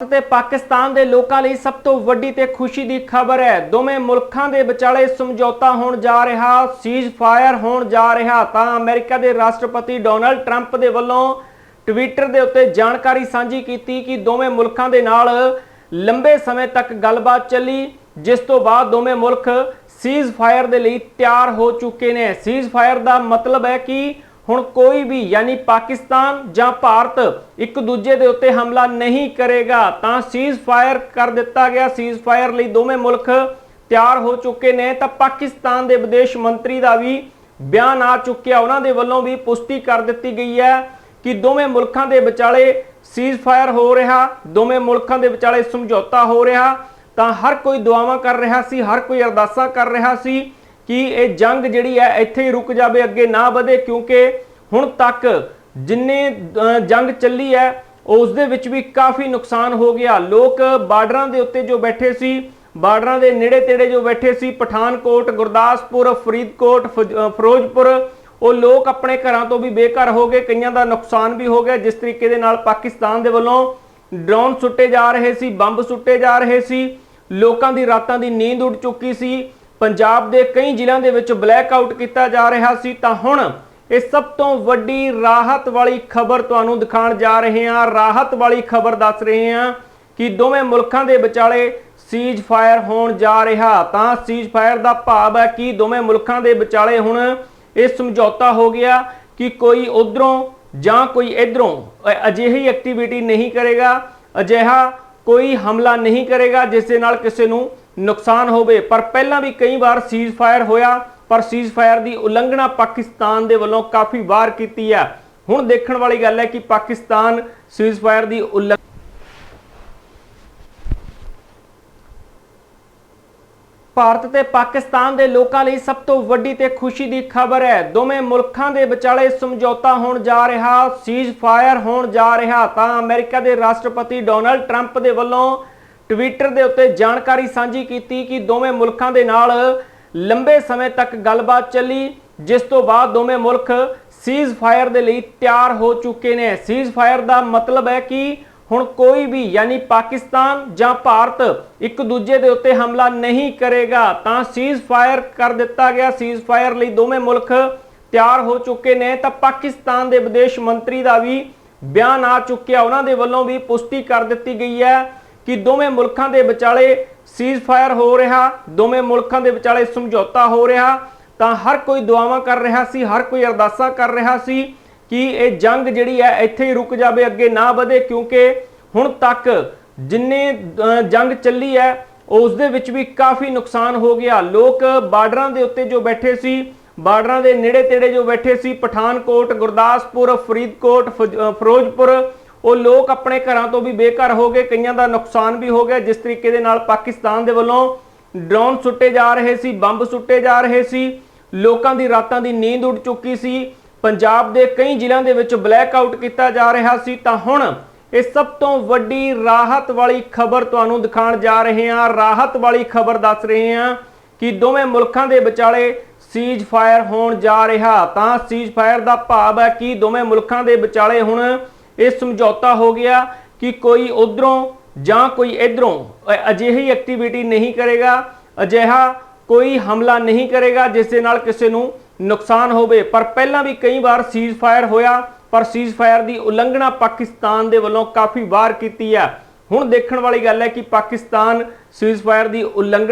ਤੇ ਪਾਕਿਸਤਾਨ ਦੇ ਲੋਕਾਂ ਲਈ ਸਭ ਤੋਂ ਵੱਡੀ ਤੇ ਖੁਸ਼ੀ ਦੀ ਖਬਰ ਹੈ। ਦੋਵੇਂ ਮੁਲਕਾਂ ਦੇ ਵਿਚਾਲੇ ਸਮਝੌਤਾ ਹੋਣ ਜਾ ਰਿਹਾ ਸੀਜ਼ ਹੋਣ ਜਾ ਰਿਹਾ। ਤਾਂ ਅਮਰੀਕਾ ਦੇ ਰਾਸ਼ਟਰਪਤੀ ਡੋਨਲਡ ਟਰੰਪ ਦੇ ਵੱਲੋਂ ਟਵਿੱਟਰ ਦੇ ਉੱਤੇ ਜਾਣਕਾਰੀ ਸਾਂਝੀ ਕੀਤੀ ਕਿ ਦੋਵੇਂ ਮੁਲਕਾਂ ਦੇ ਨਾਲ ਲੰਬੇ ਸਮੇਂ ਤੱਕ ਗੱਲਬਾਤ ਚੱਲੀ, ਜਿਸ ਤੋਂ ਬਾਅਦ ਦੋਵੇਂ ਮੁਲਕ ਸੀਜ਼ ਫਾਇਰ ਦੇ ਲਈ ਤਿਆਰ ਹੋ ਚੁੱਕੇ ਨੇ। ਸੀਜ਼ ਫਾਇਰ ਦਾ ਮਤਲਬ ਹੈ ਕਿ ਹੁਣ ਕੋਈ ਵੀ, ਯਾਨੀ ਪਾਕਿਸਤਾਨ ਜਾਂ ਭਾਰਤ, ਇੱਕ ਦੂਜੇ ਦੇ ਉੱਤੇ ਹਮਲਾ ਨਹੀਂ ਕਰੇਗਾ, ਤਾਂ ਸੀਜ਼ ਫਾਇਰ ਕਰ ਦਿੱਤਾ ਗਿਆ। ਸੀਜ਼ ਫਾਇਰ ਲਈ ਦੋਵੇਂ ਮੁਲਕ ਤਿਆਰ ਹੋ ਚੁੱਕੇ ਨੇ, ਤਾਂ ਪਾਕਿਸਤਾਨ ਦੇ ਵਿਦੇਸ਼ ਮੰਤਰੀ ਦਾ ਵੀ ਬਿਆਨ ਆ ਚੁੱਕਿਆ। ਉਹਨਾਂ ਦੇ ਵੱਲੋਂ ਵੀ ਪੁਸ਼ਟੀ ਕਰ ਦਿੱਤੀ ਗਈ ਹੈ ਕਿ ਦੋਵੇਂ ਮੁਲਕਾਂ ਦੇ ਵਿਚਾਲੇ ਸੀਜ਼ ਫਾਇਰ ਹੋ ਰਿਹਾ, ਦੋਵੇਂ ਮੁਲਕਾਂ ਦੇ ਵਿਚਾਲੇ ਸਮਝੌਤਾ ਹੋ ਰਿਹਾ, ਤਾਂ ਹਰ ਕੋਈ ਦੁਆਵਾਂ ਕਰ ਰਿਹਾ ਸੀ, ਹਰ ਕੋਈ ਅਰਦਾਸਾਂ ਕਰ ਰਿਹਾ ਸੀ। ਕਿ ਇਹ ਜੰਗ ਜਿਹੜੀ ਹੈ ਇੱਥੇ ਹੀ ਰੁਕ ਜਾਵੇ, ਅੱਗੇ ਨਾ ਵਧੇ, ਕਿਉਂਕਿ ਹੁਣ ਤੱਕ ਜਿੰਨੇ ਜੰਗ ਚੱਲੀ ਹੈ, ਉਸ ਦੇ ਵਿੱਚ ਵੀ ਕਾਫੀ ਨੁਕਸਾਨ ਹੋ ਗਿਆ। ਲੋਕ ਬਾਰਡਰਾਂ ਦੇ ਉੱਤੇ ਜੋ ਬੈਠੇ ਸੀ, ਬਾਰਡਰਾਂ ਦੇ ਨੇੜੇ ਤੇੜੇ ਜੋ ਬੈਠੇ ਸੀ, ਪਠਾਨਕੋਟ, ਗੁਰਦਾਸਪੁਰ, ਫਰੀਦਕੋਟ ਫਿਰੋਜ਼ਪੁਰ, ਉਹ ਲੋਕ ਆਪਣੇ ਘਰਾਂ ਤੋਂ ਵੀ ਬੇਘਰ ਹੋ ਗਏ। ਕਈਆਂ ਦਾ ਨੁਕਸਾਨ ਵੀ ਹੋ ਗਿਆ। ਜਿਸ ਤਰੀਕੇ ਦੇ ਨਾਲ ਪਾਕਿਸਤਾਨ ਦੇ ਵੱਲੋਂ ਡਰੋਨ ਸੁੱਟੇ ਜਾ ਰਹੇ ਸੀ, ਬੰਬ ਸੁੱਟੇ ਜਾ ਰਹੇ ਸੀ। ਲੋਕਾਂ ਦੀ ਰਾਤਾਂ ਦੀ ਨੀਂਦ ਉੱਡ ਚੁੱਕੀ ਸੀ। ਪੰਜਾਬ ਦੇ ਕਈ ਜ਼ਿਲ੍ਹਿਆਂ ਦੇ ਵਿੱਚ ਬਲੈਕ ਆਊਟ ਕੀਤਾ ਜਾ ਰਿਹਾ ਸੀ, ਤਾਂ ਹੁਣ ਇਹ ਸਭ ਤੋਂ ਵੱਡੀ ਰਾਹਤ ਵਾਲੀ ਖਬਰ ਤੁਹਾਨੂੰ ਦਿਖਾਉਣ ਜਾ ਰਹੇ ਹਾਂ। ਰਾਹਤ ਵਾਲੀ ਖਬਰ ਦੱਸ ਰਹੇ ਹਾਂ ਕਿ ਦੋਵੇਂ ਮੁਲਕਾਂ ਦੇ ਵਿਚਾਲੇ ਸੀਜ਼ ਫਾਇਰ ਹੋਣ ਜਾ ਰਿਹਾ। ਤਾਂ ਸੀਜ਼ ਫਾਇਰ ਦਾ ਭਾਵ ਹੈ ਕਿ ਦੋਵੇਂ ਮੁਲਕਾਂ ਦੇ ਵਿਚਾਲੇ ਹੁਣ ਇਹ ਸਮਝੌਤਾ ਹੋ ਗਿਆ ਕਿ ਕੋਈ ਉਧਰੋਂ ਜਾਂ ਕੋਈ ਇਧਰੋਂ ਅਜਿਹੀ ਐਕਟੀਵਿਟੀ ਨਹੀਂ ਕਰੇਗਾ, ਅਜਿਹਾ ਕੋਈ ਹਮਲਾ ਨਹੀਂ ਕਰੇਗਾ, ਜਿਸ ਦੇ ਨਾਲ ਕਿਸੇ ਨੂੰ ਨੁਕਸਾਨ ਹੋਵੇ, ਪਰ ਪਹਿਲਾਂ ਵੀ ਕਈ ਵਾਰ ਸੀਜ਼ ਫਾਇਰ ਹੋਇਆ, ਪਰ ਸੀਜ਼ ਦੀ ਉਲੰਘਣਾ ਪਾਕਿਸਤਾਨ ਦੇ ਵੱਲੋਂ ਕਾਫੀ ਵਾਰ ਕੀਤੀ ਹੈ। ਹੁਣ ਦੇਖਣ ਵਾਲੀ ਗੱਲ ਹੈ ਕਿ ਪਾਕਿਸਤਾਨ ਸੀਜ਼ ਦੀ ਉਲੰਘਣਾ ਭਾਰਤ ਤੇ ਪਾਕਿਸਤਾਨ ਦੇ ਲੋਕਾਂ ਲਈ ਸਭ ਤੋਂ ਵੱਡੀ ਤੇ ਖੁਸ਼ੀ ਦੀ ਖਬਰ ਹੈ। ਦੋਵੇਂ ਮੁਲਕਾਂ ਦੇ ਵਿਚਾਲੇ ਸਮਝੌਤਾ ਹੋਣ ਜਾ ਰਿਹਾ ਸੀਜ਼ ਫਾਇਰ ਹੋਣ ਜਾ ਰਿਹਾ, ਤਾਂ ਅਮਰੀਕਾ ਦੇ ਰਾਸ਼ਟਰਪਤੀ ਡੋਨਲਡ ਟਰੰਪ ਦੇ ਵੱਲੋਂ ਟਵਿੱਟਰ ਦੇ ਉੱਤੇ ਜਾਣਕਾਰੀ ਸਾਂਝੀ ਕੀਤੀ ਕਿ ਦੋਵੇਂ ਮੁਲਕਾਂ ਦੇ ਨਾਲ ਲੰਬੇ ਸਮੇਂ ਤੱਕ ਗੱਲਬਾਤ ਚੱਲੀ, ਜਿਸ ਤੋਂ ਬਾਅਦ ਦੋਵੇਂ ਮੁਲਕ ਸੀਜ਼ ਫਾਇਰ ਦੇ ਲਈ ਤਿਆਰ ਹੋ ਚੁੱਕੇ ਨੇ। ਸੀਜ਼ ਫਾਇਰ ਦਾ ਮਤਲਬ ਹੈ ਕਿ ਹੁਣ ਕੋਈ ਵੀ, ਯਾਨੀ ਪਾਕਿਸਤਾਨ ਜਾਂ ਭਾਰਤ, ਇੱਕ ਦੂਜੇ ਦੇ ਉੱਤੇ ਹਮਲਾ ਨਹੀਂ ਕਰੇਗਾ। ਤਾਂ ਸੀਜ਼ ਫਾਇਰ ਕਰ ਦਿੱਤਾ ਗਿਆ। ਸੀਜ਼ ਫਾਇਰ ਲਈ ਦੋਵੇਂ ਮੁਲਕ ਤਿਆਰ ਹੋ ਚੁੱਕੇ ਨੇ। ਤਾਂ ਪਾਕਿਸਤਾਨ ਦੇ ਵਿਦੇਸ਼ ਮੰਤਰੀ ਦਾ ਵੀ ਬਿਆਨ ਆ ਚੁੱਕਿਆ। ਉਹਨਾਂ ਦੇ ਵੱਲੋਂ ਵੀ ਪੁਸ਼ਟੀ ਕਰ ਦਿੱਤੀ ਗਈ ਹੈ। ਕਿ ਦੋਵੇਂ ਮੁਲਕਾਂ ਦੇ ਵਿਚਾਲੇ ਸੀਜ਼ ਫਾਇਰ ਹੋ ਰਿਹਾ, ਦੋਵੇਂ ਮੁਲਕਾਂ ਦੇ ਵਿਚਾਲੇ ਸਮਝੌਤਾ ਹੋ ਰਿਹਾ, ਤਾਂ ਹਰ ਕੋਈ ਦੁਆਵਾਂ ਕਰ ਰਿਹਾ ਸੀ, ਹਰ ਕੋਈ ਅਰਦਾਸਾਂ ਕਰ ਰਿਹਾ ਸੀ ਕਿ ਇਹ ਜੰਗ ਜਿਹੜੀ ਹੈ ਇੱਥੇ ਹੀ ਰੁਕ ਜਾਵੇ, ਅੱਗੇ ਨਾ ਵਧੇ, ਕਿਉਂਕਿ ਹੁਣ ਤੱਕ ਜਿੰਨੇ ਜੰਗ ਚੱਲੀ ਹੈ, ਉਸ ਦੇ ਵਿੱਚ ਵੀ ਕਾਫੀ ਨੁਕਸਾਨ ਹੋ ਗਿਆ। ਲੋਕ ਬਾਰਡਰਾਂ ਦੇ ਉੱਤੇ ਜੋ ਬੈਠੇ ਸੀ, ਬਾਰਡਰਾਂ ਦੇ ਨੇੜੇ ਤੇੜੇ ਜੋ ਬੈਠੇ ਸੀ, ਪਠਾਨਕੋਟ, ਗੁਰਦਾਸਪੁਰ, ਫਰੀਦਕੋਟ ਫਿਰੋਜ਼ਪੁਰ ਉਹ ਲੋਕ ਆਪਣੇ ਘਰਾਂ ਤੋਂ ਵੀ ਬੇਘਰ ਹੋ ਗਏ, ਕਈਆਂ ਦਾ ਨੁਕਸਾਨ ਵੀ ਹੋ ਗਿਆ। ਜਿਸ ਤਰੀਕੇ ਦੇ ਨਾਲ ਪਾਕਿਸਤਾਨ ਦੇ ਵੱਲੋਂ ਡਰੋਨ ਸੁੱਟੇ ਜਾ ਰਹੇ ਸੀ, ਬੰਬ ਸੁੱਟੇ ਜਾ ਰਹੇ ਸੀ, ਲੋਕਾਂ ਦੀ ਰਾਤਾਂ ਦੀ ਨੀਂਦ ਉੱਡ ਚੁੱਕੀ ਸੀ। ਪੰਜਾਬ ਦੇ ਕਈ ਜ਼ਿਲ੍ਹਿਆਂ ਦੇ ਵਿੱਚ ਬਲੈਕ ਆਊਟ ਕੀਤਾ ਜਾ ਰਿਹਾ ਸੀ। ਤਾਂ ਹੁਣ ਇਹ ਸਭ ਤੋਂ ਵੱਡੀ ਰਾਹਤ ਵਾਲੀ ਖਬਰ ਤੁਹਾਨੂੰ ਦਿਖਾਉਣ ਜਾ ਰਹੇ ਹਾਂ। ਰਾਹਤ ਵਾਲੀ ਖਬਰ ਦੱਸ ਰਹੇ ਹਾਂ ਕਿ ਦੋਵੇਂ ਮੁਲਕਾਂ ਦੇ ਵਿਚਾਲੇ ਸੀਜ਼ ਫਾਇਰ ਹੋਣ ਜਾ ਰਿਹਾ। ਤਾਂ ਸੀਜ਼ ਫਾਇਰ ਦਾ ਭਾਵ ਹੈ ਕਿ ਦੋਵੇਂ ਮੁਲਕਾਂ ਦੇ ਵਿਚਾਲੇ ਹੁਣ ਇਹ ਸਮਝੌਤਾ ਹੋ ਗਿਆ ਕਿ ਕੋਈ ਉਧਰੋਂ ਜਾਂ ਕੋਈ ਇਧਰੋਂ ਅਜਿਹੀ ਐਕਟੀਵਿਟੀ ਨਹੀਂ ਕਰੇਗਾ, ਅਜਿਹਾ ਕੋਈ ਹਮਲਾ ਨਹੀਂ ਕਰੇਗਾ ਜਿਸ ਦੇ ਨਾਲ ਕਿਸੇ ਨੂੰ ਨੁਕਸਾਨ ਹੋਵੇ। ਪਰ ਪਹਿਲਾਂ ਵੀ ਕਈ ਵਾਰ ਸੀਜ਼ ਫਾਇਰ ਹੋਇਆ, ਪਰ ਸੀਜ਼ ਫਾਇਰ ਦੀ ਉਲੰਘਣਾ ਪਾਕਿਸਤਾਨ ਦੇ ਵੱਲੋਂ ਕਾਫੀ ਵਾਰ ਕੀਤੀ ਹੈ ਹੁਣ ਦੇਖਣ ਵਾਲੀ ਗੱਲ ਹੈ ਕਿ ਪਾਕਿਸਤਾਨ ਸੀਜ਼ ਫਾਇਰ ਦੀ ਉਲੰਘਣਾ